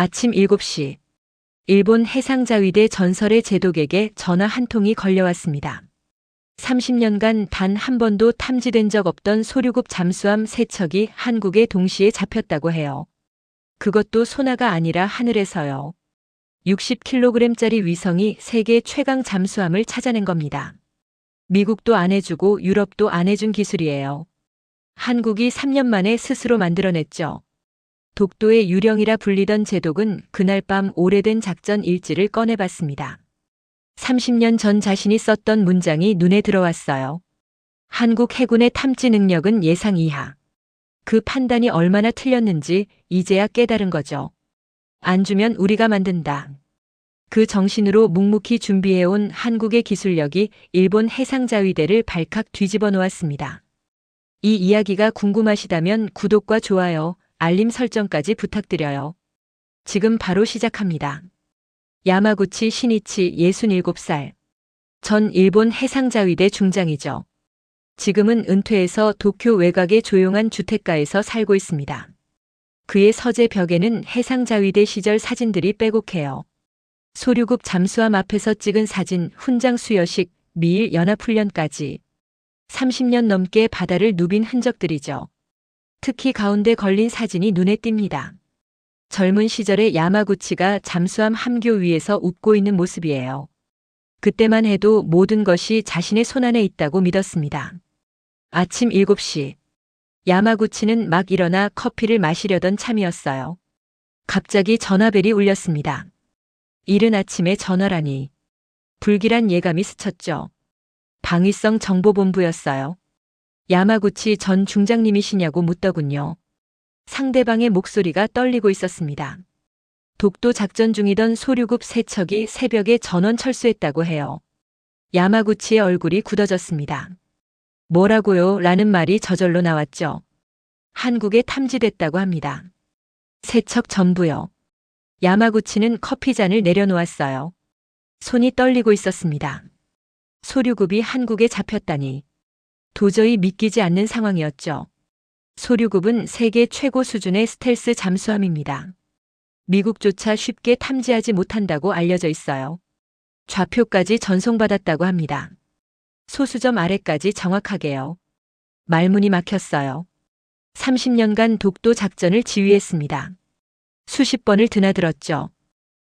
아침 7시 일본 해상자위대 전설의 제독에게 전화 한 통이 걸려왔습니다. 30년간 단 한 번도 탐지된 적 없던 소류급 잠수함 세 척이 한국에 동시에 잡혔다고 해요. 그것도 소나가 아니라 하늘에서요. 60kg짜리 위성이 세계 최강 잠수함을 찾아낸 겁니다. 미국도 안 해주고 유럽도 안 해준 기술이에요. 한국이 3년 만에 스스로 만들어냈죠. 독도의 유령이라 불리던 제독은 그날 밤 오래된 작전 일지를 꺼내봤습니다. 30년 전 자신이 썼던 문장이 눈에 들어왔어요. 한국 해군의 탐지 능력은 예상 이하. 그 판단이 얼마나 틀렸는지 이제야 깨달은 거죠. 안 주면 우리가 만든다. 그 정신으로 묵묵히 준비해온 한국의 기술력이 일본 해상자위대를 발칵 뒤집어 놓았습니다. 이 이야기가 궁금하시다면 구독과 좋아요, 알림 설정까지 부탁드려요. 지금 바로 시작합니다. 야마구치 신이치 67살. 전 일본 해상자위대 중장이죠. 지금은 은퇴해서 도쿄 외곽의 조용한 주택가에서 살고 있습니다. 그의 서재 벽에는 해상자위대 시절 사진들이 빼곡해요. 소류급 잠수함 앞에서 찍은 사진, 훈장 수여식, 미일 연합훈련까지 30년 넘게 바다를 누빈 흔적들이죠. 특히 가운데 걸린 사진이 눈에 띕니다. 젊은 시절의 야마구치가 잠수함 함교 위에서 웃고 있는 모습이에요. 그때만 해도 모든 것이 자신의 손안에 있다고 믿었습니다. 아침 7시. 야마구치는 막 일어나 커피를 마시려던 참이었어요. 갑자기 전화벨이 울렸습니다. 이른 아침에 전화라니. 불길한 예감이 스쳤죠. 방위성 정보본부였어요. 야마구치 전 중장님이시냐고 묻더군요. 상대방의 목소리가 떨리고 있었습니다. 독도 작전 중이던 소류급 세척이 새벽에 전원 철수했다고 해요. 야마구치의 얼굴이 굳어졌습니다. 뭐라고요? 라는 말이 저절로 나왔죠. 한국에 탐지됐다고 합니다. 세척 전부요. 야마구치는 커피잔을 내려놓았어요. 손이 떨리고 있었습니다. 소류급이 한국에 잡혔다니. 도저히 믿기지 않는 상황이었죠. 소류급은 세계 최고 수준의 스텔스 잠수함입니다. 미국조차 쉽게 탐지하지 못한다고 알려져 있어요. 좌표까지 전송받았다고 합니다. 소수점 아래까지 정확하게요. 말문이 막혔어요. 30년간 독도 작전을 지휘했습니다. 수십 번을 드나들었죠.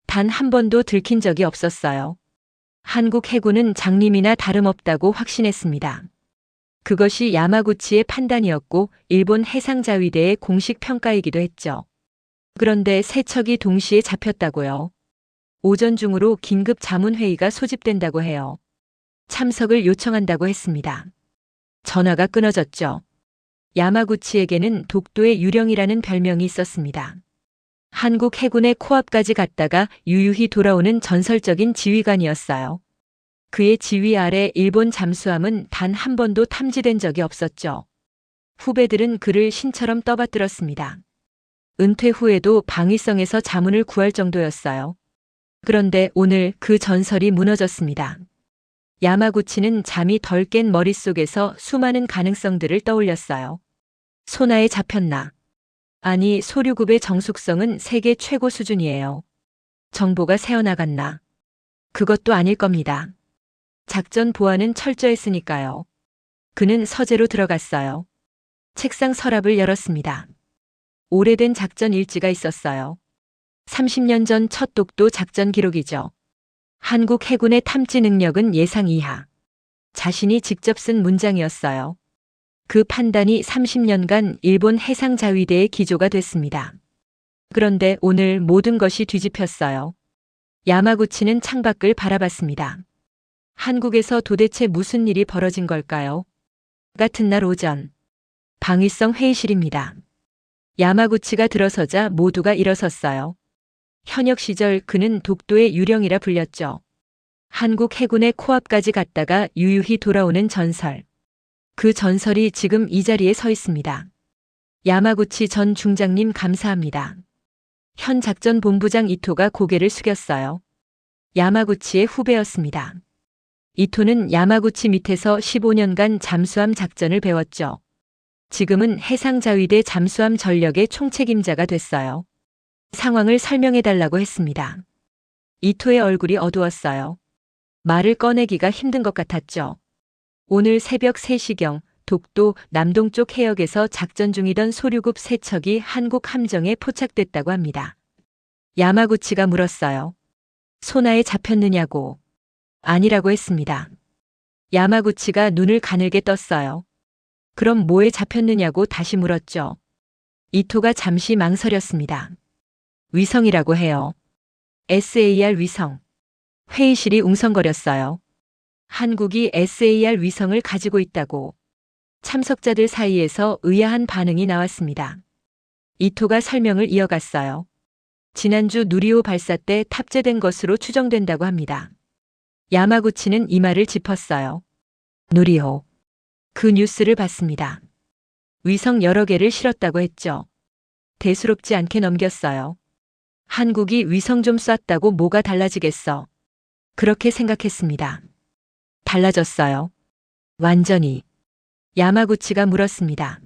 단 한 번도 들킨 적이 없었어요. 한국 해군은 장님이나 다름없다고 확신했습니다. 그것이 야마구치의 판단이었고 일본 해상자위대의 공식 평가이기도 했죠. 그런데 세 척이 동시에 잡혔다고요. 오전 중으로 긴급 자문회의가 소집된다고 해요. 참석을 요청한다고 했습니다. 전화가 끊어졌죠. 야마구치에게는 독도의 유령이라는 별명이 있었습니다. 한국 해군의 코앞까지 갔다가 유유히 돌아오는 전설적인 지휘관이었어요. 그의 지휘 아래 일본 잠수함은 단 한 번도 탐지된 적이 없었죠. 후배들은 그를 신처럼 떠받들었습니다. 은퇴 후에도 방위성에서 자문을 구할 정도였어요. 그런데 오늘 그 전설이 무너졌습니다. 야마구치는 잠이 덜 깬 머릿속에서 수많은 가능성들을 떠올렸어요. 소나에 잡혔나? 아니, 소류급의 정숙성은 세계 최고 수준이에요. 정보가 새어나갔나? 그것도 아닐 겁니다. 작전 보안은 철저했으니까요. 그는 서재로 들어갔어요. 책상 서랍을 열었습니다. 오래된 작전 일지가 있었어요. 30년 전 첫 독도 작전 기록이죠. 한국 해군의 탐지 능력은 예상 이하. 자신이 직접 쓴 문장이었어요. 그 판단이 30년간 일본 해상자위대의 기조가 됐습니다. 그런데 오늘 모든 것이 뒤집혔어요. 야마구치는 창밖을 바라봤습니다. 한국에서 도대체 무슨 일이 벌어진 걸까요? 같은 날 오전. 방위성 회의실입니다. 야마구치가 들어서자 모두가 일어섰어요. 현역 시절 그는 독도의 유령이라 불렸죠. 한국 해군의 코앞까지 갔다가 유유히 돌아오는 전설. 그 전설이 지금 이 자리에 서 있습니다. 야마구치 전 중장님 감사합니다. 현 작전 본부장 이토가 고개를 숙였어요. 야마구치의 후배였습니다. 이토는 야마구치 밑에서 15년간 잠수함 작전을 배웠죠. 지금은 해상자위대 잠수함 전력의 총책임자가 됐어요. 상황을 설명해 달라고 했습니다. 이토의 얼굴이 어두웠어요. 말을 꺼내기가 힘든 것 같았죠. 오늘 새벽 3시경 독도 남동쪽 해역에서 작전 중이던 소류급 세 척이 한국 함정에 포착됐다고 합니다. 야마구치가 물었어요. 소나에 잡혔느냐고. 아니라고 했습니다. 야마구치가 눈을 가늘게 떴어요. 그럼 뭐에 잡혔느냐고 다시 물었죠. 이토가 잠시 망설였습니다. 위성이라고 해요. SAR 위성. 회의실이 웅성거렸어요. 한국이 SAR 위성을 가지고 있다고 참석자들 사이에서 의아한 반응이 나왔습니다. 이토가 설명을 이어갔어요. 지난주 누리호 발사 때 탑재된 것으로 추정된다고 합니다. 야마구치는 이 말을 짚었어요. 누리호. 그 뉴스를 봤습니다. 위성 여러 개를 실었다고 했죠. 대수롭지 않게 넘겼어요. 한국이 위성 좀 쐈다고 뭐가 달라지겠어. 그렇게 생각했습니다. 달라졌어요. 완전히. 야마구치가 물었습니다.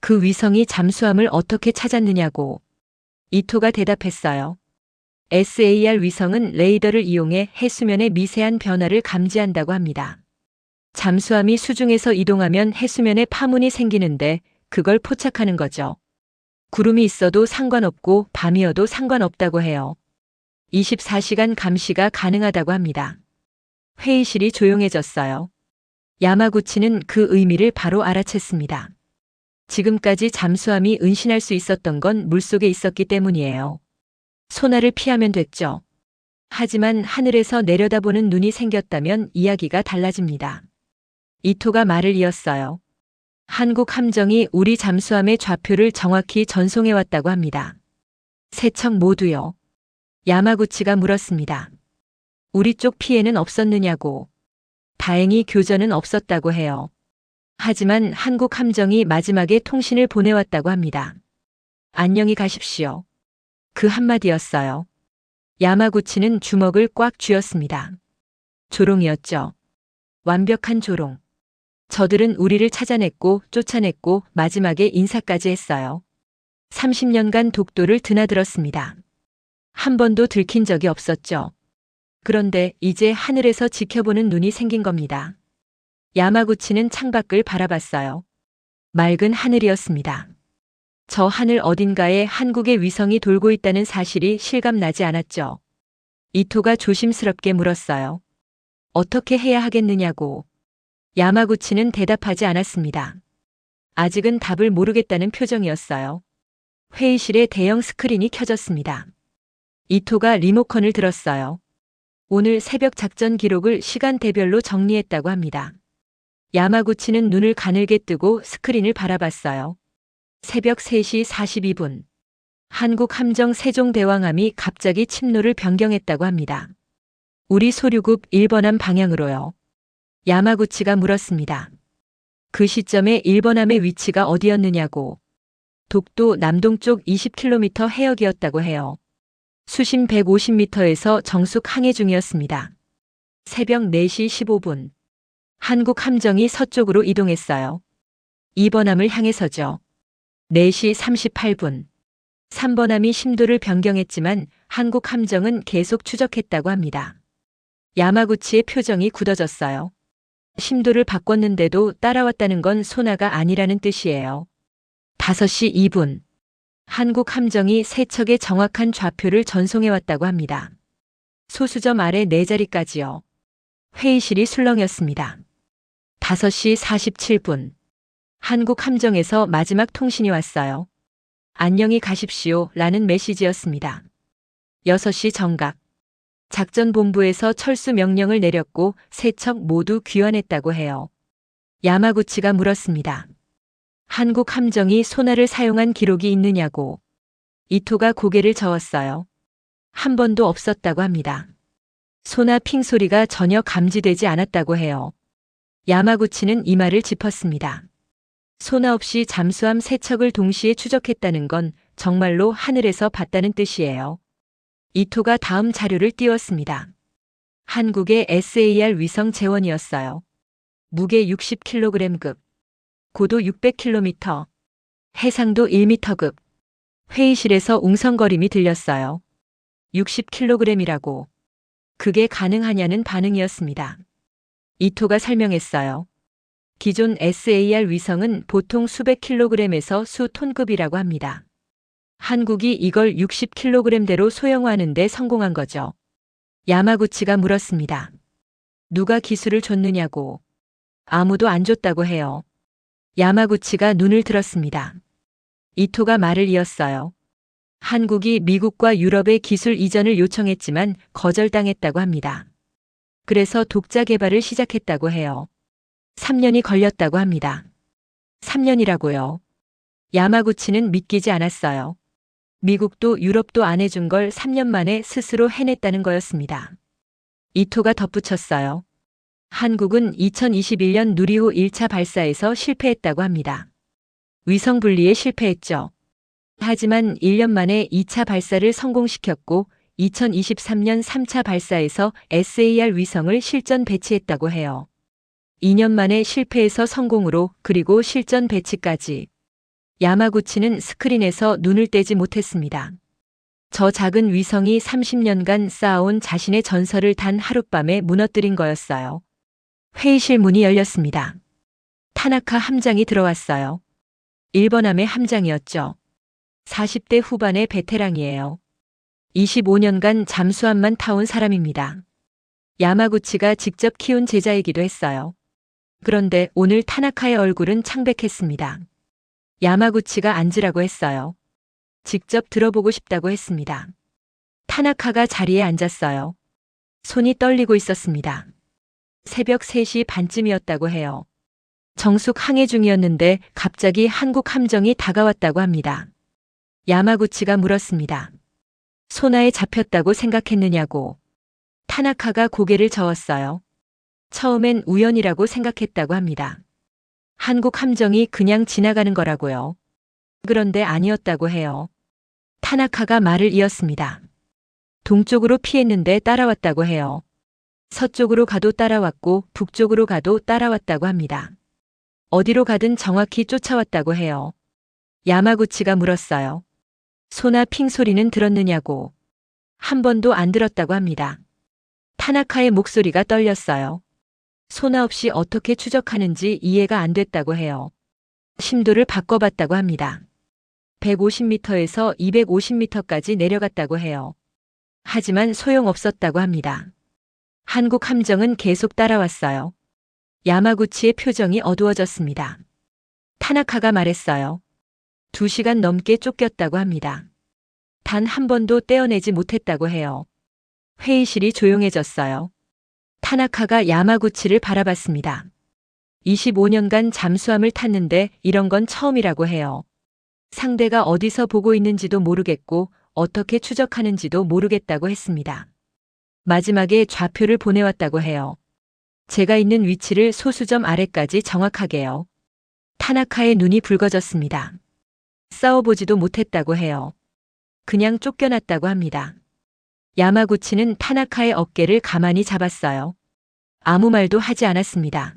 그 위성이 잠수함을 어떻게 찾았느냐고. 이토가 대답했어요. SAR 위성은 레이더를 이용해 해수면의 미세한 변화를 감지한다고 합니다. 잠수함이 수중에서 이동하면 해수면에 파문이 생기는데 그걸 포착하는 거죠. 구름이 있어도 상관없고 밤이어도 상관없다고 해요. 24시간 감시가 가능하다고 합니다. 회의실이 조용해졌어요. 야마구치는 그 의미를 바로 알아챘습니다. 지금까지 잠수함이 은신할 수 있었던 건 물속에 있었기 때문이에요. 소나를 피하면 됐죠. 하지만 하늘에서 내려다보는 눈이 생겼다면 이야기가 달라집니다. 이토가 말을 이었어요. 한국 함정이 우리 잠수함의 좌표를 정확히 전송해 왔다고 합니다. 세척 모두요. 야마구치가 물었습니다. 우리 쪽 피해는 없었느냐고. 다행히 교전은 없었다고 해요. 하지만 한국 함정이 마지막에 통신을 보내왔다고 합니다. 안녕히 가십시오. 그 한마디였어요. 야마구치는 주먹을 꽉 쥐었습니다. 조롱이었죠. 완벽한 조롱. 저들은 우리를 찾아냈고 쫓아냈고 마지막에 인사까지 했어요. 30년간 독도를 드나들었습니다. 한 번도 들킨 적이 없었죠. 그런데 이제 하늘에서 지켜보는 눈이 생긴 겁니다. 야마구치는 창밖을 바라봤어요. 맑은 하늘이었습니다. 저 하늘 어딘가에 한국의 위성이 돌고 있다는 사실이 실감나지 않았죠. 이토가 조심스럽게 물었어요. 어떻게 해야 하겠느냐고. 야마구치는 대답하지 않았습니다. 아직은 답을 모르겠다는 표정이었어요. 회의실에 대형 스크린이 켜졌습니다. 이토가 리모컨을 들었어요. 오늘 새벽 작전 기록을 시간대별로 정리했다고 합니다. 야마구치는 눈을 가늘게 뜨고 스크린을 바라봤어요. 새벽 3시 42분. 한국 함정 세종대왕함이 갑자기 침노를 변경했다고 합니다. 우리 소류급 1번함 방향으로요. 야마구치가 물었습니다. 그 시점에 1번함의 위치가 어디였느냐고. 독도 남동쪽 20km 해역이었다고 해요. 수심 150m에서 정숙 항해 중이었습니다. 새벽 4시 15분. 한국 함정이 서쪽으로 이동했어요. 2번함을 향해서죠. 4시 38분. 3번함이 심도를 변경했지만 한국 함정은 계속 추적했다고 합니다. 야마구치의 표정이 굳어졌어요. 심도를 바꿨는데도 따라왔다는 건 소나가 아니라는 뜻이에요. 5시 2분. 한국 함정이 세 척의 정확한 좌표를 전송해왔다고 합니다. 소수점 아래 네 자리까지요. 회의실이 술렁였습니다. 5시 47분. 한국 함정에서 마지막 통신이 왔어요. 안녕히 가십시오 라는 메시지였습니다. 6시 정각. 작전본부에서 철수 명령을 내렸고 세척 모두 귀환했다고 해요. 야마구치가 물었습니다. 한국 함정이 소나를 사용한 기록이 있느냐고. 이토가 고개를 저었어요. 한 번도 없었다고 합니다. 소나 핑 소리가 전혀 감지되지 않았다고 해요. 야마구치는 이 말을 짚었습니다. 소나 없이 잠수함 세 척을 동시에 추적했다는 건 정말로 하늘에서 봤다는 뜻이에요. 이토가 다음 자료를 띄웠습니다. 한국의 SAR 위성 재원이었어요. 무게 60kg급. 고도 600km, 해상도 1m급, 회의실에서 웅성거림이 들렸어요. 60kg이라고. 그게 가능하냐는 반응이었습니다. 이토가 설명했어요. 기존 SAR 위성은 보통 수백 킬로그램에서 수 톤급이라고 합니다. 한국이 이걸 60kg대로 소형화하는 데 성공한 거죠. 야마구치가 물었습니다. 누가 기술을 줬느냐고. 아무도 안 줬다고 해요. 야마구치가 눈을 들었습니다. 이토가 말을 이었어요. 한국이 미국과 유럽의 기술 이전을 요청했지만 거절당했다고 합니다. 그래서 독자 개발을 시작했다고 해요. 3년이 걸렸다고 합니다. 3년이라고요. 야마구치는 믿기지 않았어요. 미국도 유럽도 안 해준 걸 3년 만에 스스로 해냈다는 거였습니다. 이토가 덧붙였어요. 한국은 2021년 누리호 1차 발사에서 실패했다고 합니다. 위성 분리에 실패했죠. 하지만 1년 만에 2차 발사를 성공시켰고 2023년 3차 발사에서 SAR 위성을 실전 배치했다고 해요. 2년 만에 실패에서 성공으로 그리고 실전 배치까지. 야마구치는 스크린에서 눈을 떼지 못했습니다. 저 작은 위성이 30년간 쌓아온 자신의 전설을 단 하룻밤에 무너뜨린 거였어요. 회의실 문이 열렸습니다. 타나카 함장이 들어왔어요. 1번함의 함장이었죠. 40대 후반의 베테랑이에요. 25년간 잠수함만 타온 사람입니다. 야마구치가 직접 키운 제자이기도 했어요. 그런데 오늘 타나카의 얼굴은 창백했습니다. 야마구치가 앉으라고 했어요. 직접 들어보고 싶다고 했습니다. 타나카가 자리에 앉았어요. 손이 떨리고 있었습니다. 새벽 3시 반쯤이었다고 해요. 정숙 항해 중이었는데 갑자기 한국 함정이 다가왔다고 합니다. 야마구치가 물었습니다. 소나에 잡혔다고 생각했느냐고. 타나카가 고개를 저었어요. 처음엔 우연이라고 생각했다고 합니다. 한국 함정이 그냥 지나가는 거라고요. 그런데 아니었다고 해요. 타나카가 말을 이었습니다. 동쪽으로 피했는데 따라왔다고 해요. 서쪽으로 가도 따라왔고 북쪽으로 가도 따라왔다고 합니다. 어디로 가든 정확히 쫓아왔다고 해요. 야마구치가 물었어요. 소나 핑 소리는 들었느냐고. 한 번도 안 들었다고 합니다. 타나카의 목소리가 떨렸어요. 소나 없이 어떻게 추적하는지 이해가 안 됐다고 해요. 심도를 바꿔봤다고 합니다. 150m에서 250m까지 내려갔다고 해요. 하지만 소용없었다고 합니다. 한국 함정은 계속 따라왔어요. 야마구치의 표정이 어두워졌습니다. 타나카가 말했어요. 두 시간 넘게 쫓겼다고 합니다. 단 한 번도 떼어내지 못했다고 해요. 회의실이 조용해졌어요. 타나카가 야마구치를 바라봤습니다. 25년간 잠수함을 탔는데 이런 건 처음이라고 해요. 상대가 어디서 보고 있는지도 모르겠고 어떻게 추적하는지도 모르겠다고 했습니다. 마지막에 좌표를 보내왔다고 해요. 제가 있는 위치를 소수점 아래까지 정확하게요. 타나카의 눈이 붉어졌습니다. 싸워보지도 못했다고 해요. 그냥 쫓겨났다고 합니다. 야마구치는 타나카의 어깨를 가만히 잡았어요. 아무 말도 하지 않았습니다.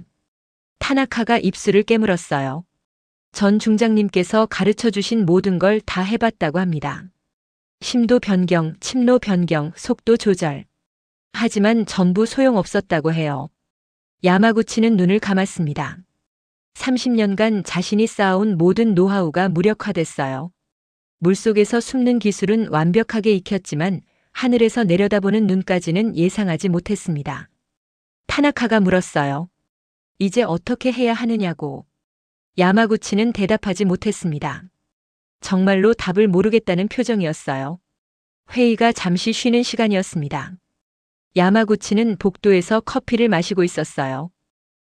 타나카가 입술을 깨물었어요. 전 중장님께서 가르쳐 주신 모든 걸 다 해봤다고 합니다. 심도 변경, 침로 변경, 속도 조절. 하지만 전부 소용없었다고 해요. 야마구치는 눈을 감았습니다. 30년간 자신이 쌓아온 모든 노하우가 무력화됐어요. 물속에서 숨는 기술은 완벽하게 익혔지만 하늘에서 내려다보는 눈까지는 예상하지 못했습니다. 타나카가 물었어요. 이제 어떻게 해야 하느냐고. 야마구치는 대답하지 못했습니다. 정말로 답을 모르겠다는 표정이었어요. 회의가 잠시 쉬는 시간이었습니다. 야마구치는 복도에서 커피를 마시고 있었어요.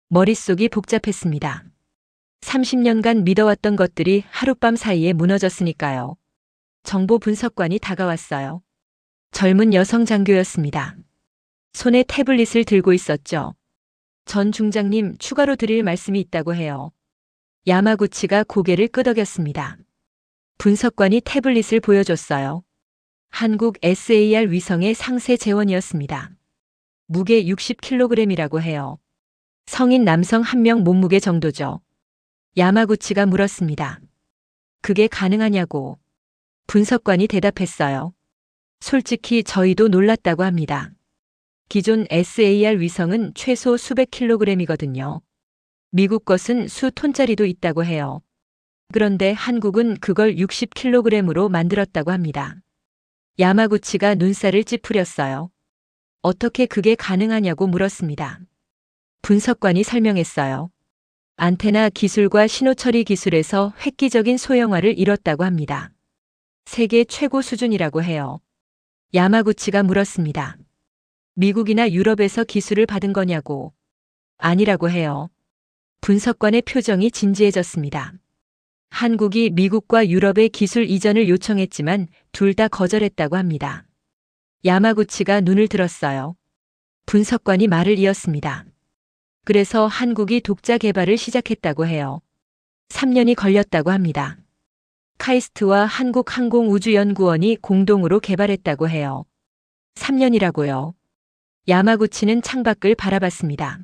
머릿속이 복잡했습니다. 30년간 믿어왔던 것들이 하룻밤 사이에 무너졌으니까요. 정보 분석관이 다가왔어요. 젊은 여성 장교였습니다. 손에 태블릿을 들고 있었죠. 전 중장님 추가로 드릴 말씀이 있다고 해요. 야마구치가 고개를 끄덕였습니다. 분석관이 태블릿을 보여줬어요. 한국 SAR 위성의 상세 재원이었습니다. 무게 60kg이라고 해요. 성인 남성 한 명 몸무게 정도죠. 야마구치가 물었습니다. 그게 가능하냐고. 분석관이 대답했어요. 솔직히 저희도 놀랐다고 합니다. 기존 SAR 위성은 최소 수백 킬로그램이거든요. 미국 것은 수 톤짜리도 있다고 해요. 그런데 한국은 그걸 60킬로그램으로 만들었다고 합니다. 야마구치가 눈살을 찌푸렸어요. 어떻게 그게 가능하냐고 물었습니다. 분석관이 설명했어요. 안테나 기술과 신호처리 기술에서 획기적인 소형화를 이뤘다고 합니다. 세계 최고 수준이라고 해요. 야마구치가 물었습니다. 미국이나 유럽에서 기술을 받은 거냐고. 아니라고 해요. 분석관의 표정이 진지해졌습니다. 한국이 미국과 유럽의 기술 이전을 요청했지만 둘 다 거절했다고 합니다. 야마구치가 눈을 들었어요. 분석관이 말을 이었습니다. 그래서 한국이 독자 개발을 시작했다고 해요. 3년이 걸렸다고 합니다. 카이스트와 한국항공우주연구원이 공동으로 개발했다고 해요. 3년이라고요. 야마구치는 창밖을 바라봤습니다.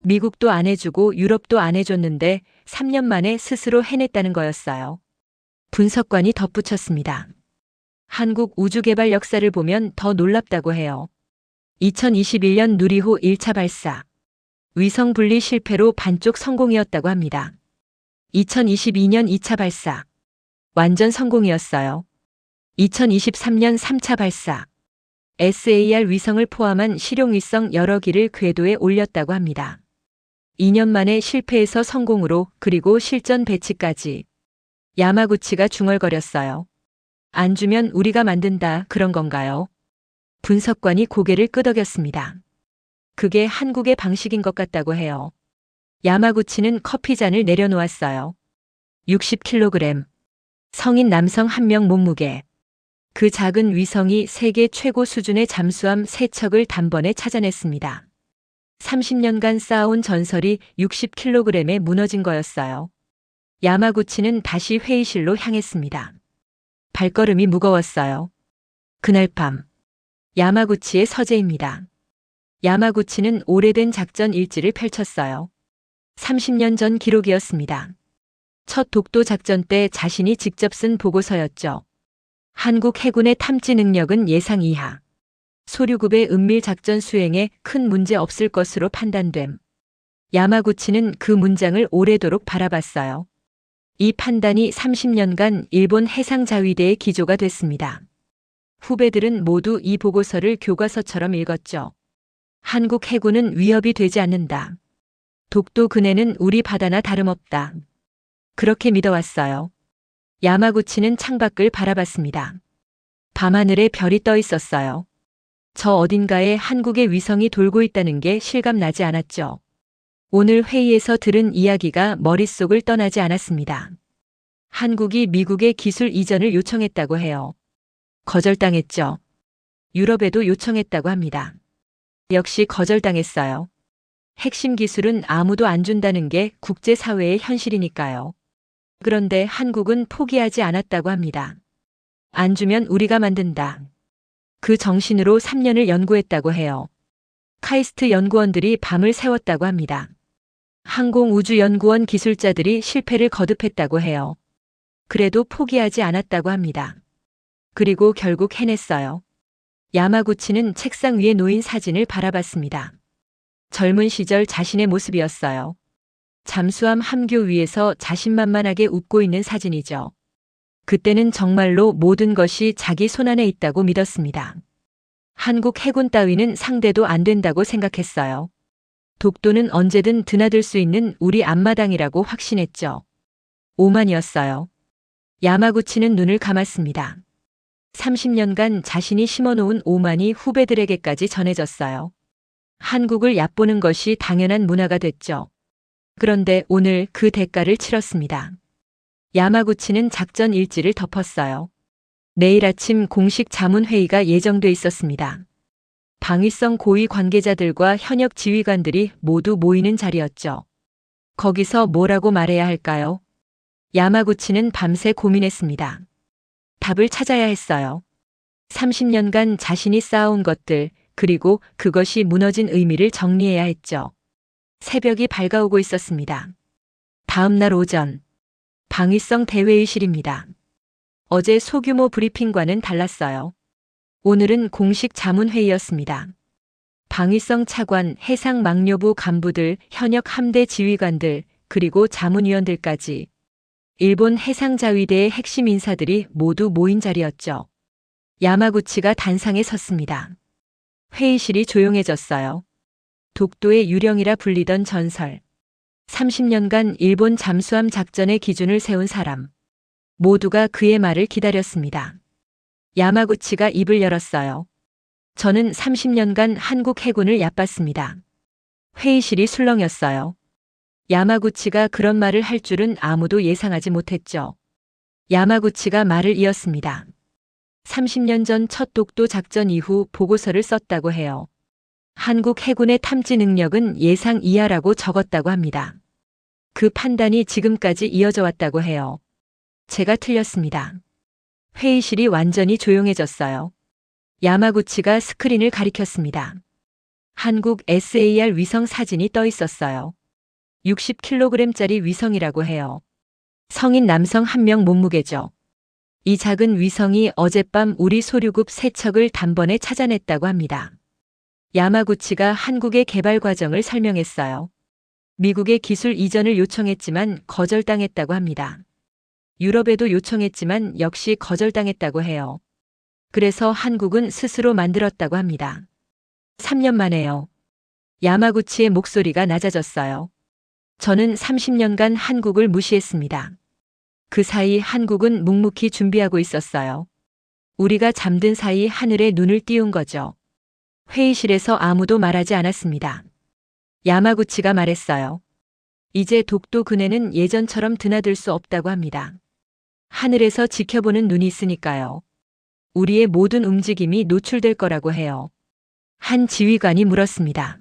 미국도 안 해주고 유럽도 안 해줬는데 3년 만에 스스로 해냈다는 거였어요. 분석관이 덧붙였습니다. 한국 우주개발 역사를 보면 더 놀랍다고 해요. 2021년 누리호 1차 발사. 위성 분리 실패로 반쪽 성공이었다고 합니다. 2022년 2차 발사. 완전 성공이었어요. 2023년 3차 발사. SAR 위성을 포함한 실용위성 여러 기를 궤도에 올렸다고 합니다. 2년 만에 실패에서 성공으로 그리고 실전 배치까지. 야마구치가 중얼거렸어요. 안 주면 우리가 만든다 그런 건가요? 분석관이 고개를 끄덕였습니다. 그게 한국의 방식인 것 같다고 해요. 야마구치는 커피잔을 내려놓았어요. 60kg. 성인 남성 한 명 몸무게. 그 작은 위성이 세계 최고 수준의 잠수함 세 척을 단번에 찾아냈습니다. 30년간 쌓아온 전설이 60kg에 무너진 거였어요. 야마구치는 다시 회의실로 향했습니다. 발걸음이 무거웠어요. 그날 밤 야마구치의 서재입니다. 야마구치는 오래된 작전 일지를 펼쳤어요. 30년 전 기록이었습니다. 첫 독도 작전 때 자신이 직접 쓴 보고서였죠. 한국 해군의 탐지 능력은 예상 이하. 소류급의 은밀 작전 수행에 큰 문제 없을 것으로 판단됨. 야마구치는 그 문장을 오래도록 바라봤어요. 이 판단이 30년간 일본 해상자위대의 기조가 됐습니다. 후배들은 모두 이 보고서를 교과서처럼 읽었죠. 한국 해군은 위협이 되지 않는다. 독도 근해는 우리 바다나 다름없다. 그렇게 믿어왔어요. 야마구치는 창밖을 바라봤습니다. 밤하늘에 별이 떠 있었어요. 저 어딘가에 한국의 위성이 돌고 있다는 게 실감나지 않았죠. 오늘 회의에서 들은 이야기가 머릿속을 떠나지 않았습니다. 한국이 미국의 기술 이전을 요청했다고 해요. 거절당했죠. 유럽에도 요청했다고 합니다. 역시 거절당했어요. 핵심 기술은 아무도 안 준다는 게 국제사회의 현실이니까요. 그런데 한국은 포기하지 않았다고 합니다. 안 주면 우리가 만든다. 그 정신으로 3년을 연구했다고 해요. 카이스트 연구원들이 밤을 새웠다고 합니다. 항공우주연구원 기술자들이 실패를 거듭했다고 해요. 그래도 포기하지 않았다고 합니다. 그리고 결국 해냈어요. 야마구치는 책상 위에 놓인 사진을 바라봤습니다. 젊은 시절 자신의 모습이었어요. 잠수함 함교 위에서 자신만만하게 웃고 있는 사진이죠. 그때는 정말로 모든 것이 자기 손안에 있다고 믿었습니다. 한국 해군 따위는 상대도 안 된다고 생각했어요. 독도는 언제든 드나들 수 있는 우리 앞마당이라고 확신했죠. 오만이었어요. 야마구치는 눈을 감았습니다. 30년간 자신이 심어놓은 오만이 후배들에게까지 전해졌어요. 한국을 얕보는 것이 당연한 문화가 됐죠. 그런데 오늘 그 대가를 치렀습니다. 야마구치는 작전 일지를 덮었어요. 내일 아침 공식 자문회의가 예정돼 있었습니다. 방위성 고위 관계자들과 현역 지휘관들이 모두 모이는 자리였죠. 거기서 뭐라고 말해야 할까요? 야마구치는 밤새 고민했습니다. 답을 찾아야 했어요. 30년간 자신이 쌓아온 것들, 그리고 그것이 무너진 의미를 정리해야 했죠. 새벽이 밝아오고 있었습니다. 다음 날 오전, 방위성 대회의실입니다. 어제 소규모 브리핑과는 달랐어요. 오늘은 공식 자문회의였습니다. 방위성 차관, 해상망료부 간부들, 현역 함대 지휘관들, 그리고 자문위원들까지 일본 해상자위대의 핵심 인사들이 모두 모인 자리였죠. 야마구치가 단상에 섰습니다. 회의실이 조용해졌어요. 독도의 유령이라 불리던 전설. 30년간 일본 잠수함 작전의 기준을 세운 사람. 모두가 그의 말을 기다렸습니다. 야마구치가 입을 열었어요. 저는 30년간 한국 해군을 얕봤습니다. 회의실이 술렁였어요. 야마구치가 그런 말을 할 줄은 아무도 예상하지 못했죠. 야마구치가 말을 이었습니다. 30년 전 첫 독도 작전 이후 보고서를 썼다고 해요. 한국 해군의 탐지 능력은 예상 이하라고 적었다고 합니다. 그 판단이 지금까지 이어져 왔다고 해요. 제가 틀렸습니다. 회의실이 완전히 조용해졌어요. 야마구치가 스크린을 가리켰습니다. 한국 SAR 위성 사진이 떠 있었어요. 60kg짜리 위성이라고 해요. 성인 남성 한 명 몸무게죠. 이 작은 위성이 어젯밤 우리 소류급 세 척을 단번에 찾아냈다고 합니다. 야마구치가 한국의 개발 과정을 설명했어요. 미국의 기술 이전을 요청했지만 거절당했다고 합니다. 유럽에도 요청했지만 역시 거절당했다고 해요. 그래서 한국은 스스로 만들었다고 합니다. 3년 만에요. 야마구치의 목소리가 낮아졌어요. 저는 30년간 한국을 무시했습니다. 그 사이 한국은 묵묵히 준비하고 있었어요. 우리가 잠든 사이 하늘에 눈을 띄운 거죠. 회의실에서 아무도 말하지 않았습니다. 야마구치가 말했어요. 이제 독도 근해는 예전처럼 드나들 수 없다고 합니다. 하늘에서 지켜보는 눈이 있으니까요. 우리의 모든 움직임이 노출될 거라고 해요. 한 지휘관이 물었습니다.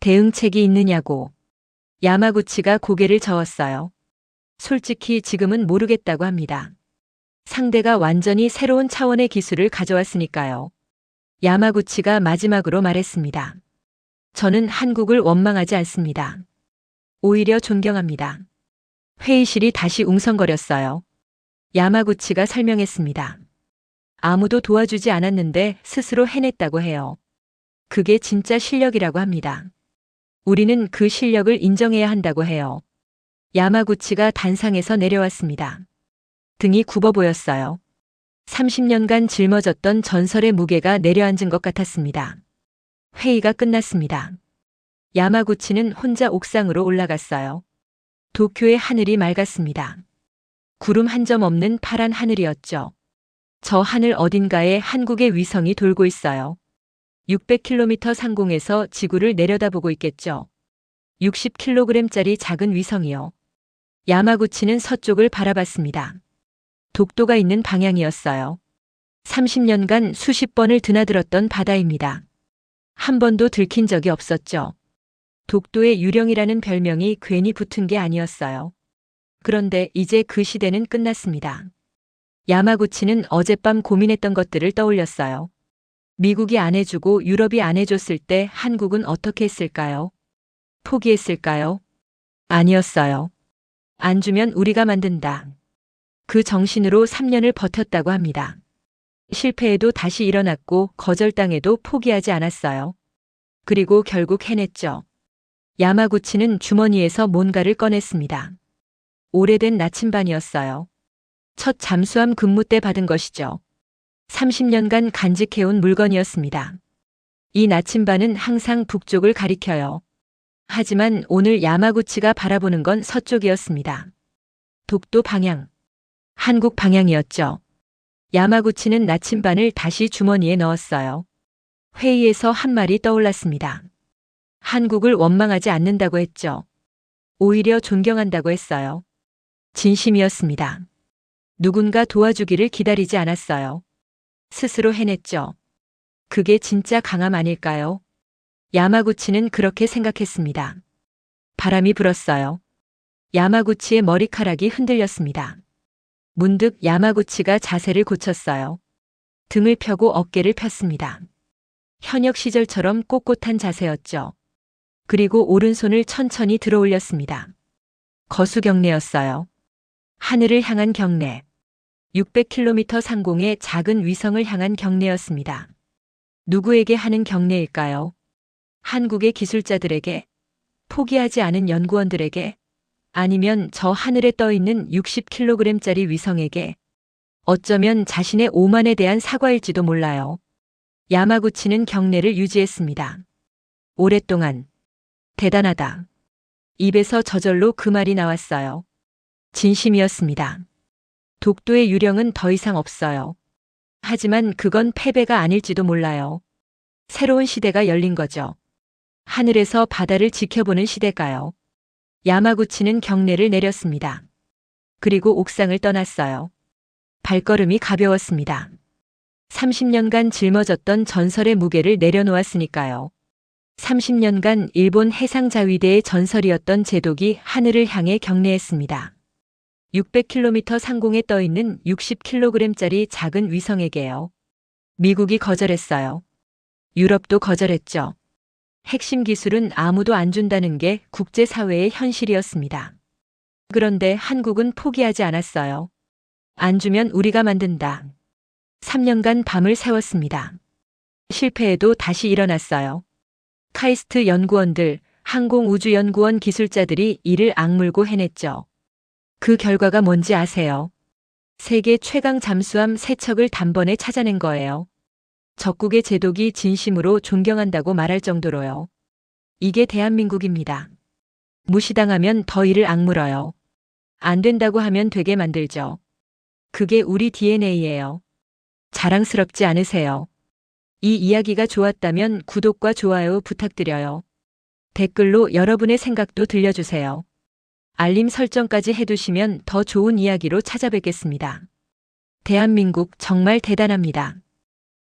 대응책이 있느냐고. 야마구치가 고개를 저었어요. 솔직히 지금은 모르겠다고 합니다. 상대가 완전히 새로운 차원의 기술을 가져왔으니까요. 야마구치가 마지막으로 말했습니다. 저는 한국을 원망하지 않습니다. 오히려 존경합니다. 회의실이 다시 웅성거렸어요. 야마구치가 설명했습니다. 아무도 도와주지 않았는데 스스로 해냈다고 해요. 그게 진짜 실력이라고 합니다. 우리는 그 실력을 인정해야 한다고 해요. 야마구치가 단상에서 내려왔습니다. 등이 굽어 보였어요. 30년간 짊어졌던 전설의 무게가 내려앉은 것 같았습니다. 회의가 끝났습니다. 야마구치는 혼자 옥상으로 올라갔어요. 도쿄의 하늘이 맑았습니다. 구름 한 점 없는 파란 하늘이었죠. 저 하늘 어딘가에 한국의 위성이 돌고 있어요. 600km 상공에서 지구를 내려다보고 있겠죠. 60kg짜리 작은 위성이요. 야마구치는 서쪽을 바라봤습니다. 독도가 있는 방향이었어요. 30년간 수십 번을 드나들었던 바다입니다. 한 번도 들킨 적이 없었죠. 독도의 유령이라는 별명이 괜히 붙은 게 아니었어요. 그런데 이제 그 시대는 끝났습니다. 야마구치는 어젯밤 고민했던 것들을 떠올렸어요. 미국이 안 해주고 유럽이 안 해줬을 때 한국은 어떻게 했을까요? 포기했을까요? 아니었어요. 안 주면 우리가 만든다. 그 정신으로 3년을 버텼다고 합니다. 실패해도 다시 일어났고 거절당해도 포기하지 않았어요. 그리고 결국 해냈죠. 야마구치는 주머니에서 뭔가를 꺼냈습니다. 오래된 나침반이었어요. 첫 잠수함 근무 때 받은 것이죠. 30년간 간직해온 물건이었습니다. 이 나침반은 항상 북쪽을 가리켜요. 하지만 오늘 야마구치가 바라보는 건 서쪽이었습니다. 독도 방향. 한국 방향이었죠. 야마구치는 나침반을 다시 주머니에 넣었어요. 회의에서 한 말이 떠올랐습니다. 한국을 원망하지 않는다고 했죠. 오히려 존경한다고 했어요. 진심이었습니다. 누군가 도와주기를 기다리지 않았어요. 스스로 해냈죠. 그게 진짜 강함 아닐까요? 야마구치는 그렇게 생각했습니다. 바람이 불었어요. 야마구치의 머리카락이 흔들렸습니다. 문득 야마구치가 자세를 고쳤어요. 등을 펴고 어깨를 폈습니다. 현역 시절처럼 꼿꼿한 자세였죠. 그리고 오른손을 천천히 들어 올렸습니다. 거수 경례였어요. 하늘을 향한 경례. 600km 상공의 작은 위성을 향한 경례였습니다. 누구에게 하는 경례일까요? 한국의 기술자들에게, 포기하지 않은 연구원들에게, 아니면 저 하늘에 떠 있는 60kg짜리 위성에게, 어쩌면 자신의 오만에 대한 사과일지도 몰라요. 야마구치는 경례를 유지했습니다. 오랫동안. 대단하다. 입에서 저절로 그 말이 나왔어요. 진심이었습니다. 독도의 유령은 더 이상 없어요. 하지만 그건 패배가 아닐지도 몰라요. 새로운 시대가 열린 거죠. 하늘에서 바다를 지켜보는 시대가요. 야마구치는 경례를 내렸습니다. 그리고 옥상을 떠났어요. 발걸음이 가벼웠습니다. 30년간 짊어졌던 전설의 무게를 내려놓았으니까요. 30년간 일본 해상자위대의 전설이었던 제독이 하늘을 향해 경례했습니다. 600km 상공에 떠 있는 60kg짜리 작은 위성에게요. 미국이 거절했어요. 유럽도 거절했죠. 핵심 기술은 아무도 안 준다는 게 국제사회의 현실이었습니다. 그런데 한국은 포기하지 않았어요. 안 주면 우리가 만든다. 3년간 밤을 새웠습니다. 실패해도 다시 일어났어요. 카이스트 연구원들, 항공우주연구원 기술자들이 이를 악물고 해냈죠. 그 결과가 뭔지 아세요? 세계 최강 잠수함 세 척을 단번에 찾아낸 거예요. 적국의 제독이 진심으로 존경한다고 말할 정도로요. 이게 대한민국입니다. 무시당하면 더 이를 악물어요. 안 된다고 하면 되게 만들죠. 그게 우리 DNA예요. 자랑스럽지 않으세요? 이 이야기가 좋았다면 구독과 좋아요 부탁드려요. 댓글로 여러분의 생각도 들려주세요. 알림 설정까지 해두시면 더 좋은 이야기로 찾아뵙겠습니다. 대한민국 정말 대단합니다.